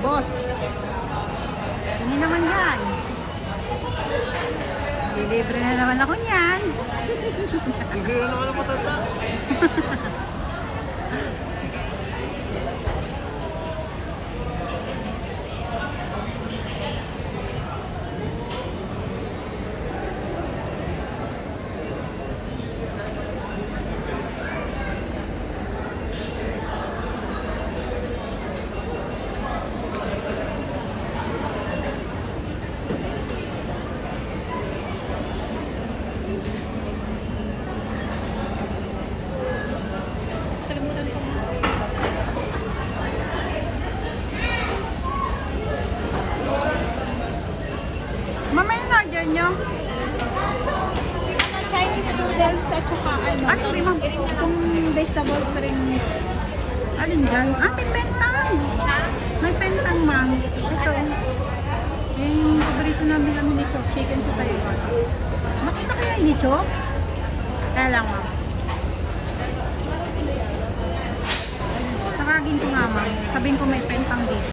Boss. Hindi naman yan. Lilibre na naman ako niyan. Hindi na naman ang patanda. Kalimutan ko. Mamaya na order nyo. Chinese noodles at saka ano. Ah, sorry ma'am. Kung vegetable cream. Alin dyan? Ah, may pentang. May pentang ma'am. Ito. Yung paborito namin kami ni Chok. Chicken sa Taiwan. Nakita kaya ni Chok? Kaya lang ma'am. Sakagin ko nga ma'am. Sabihin ko may pentang dito.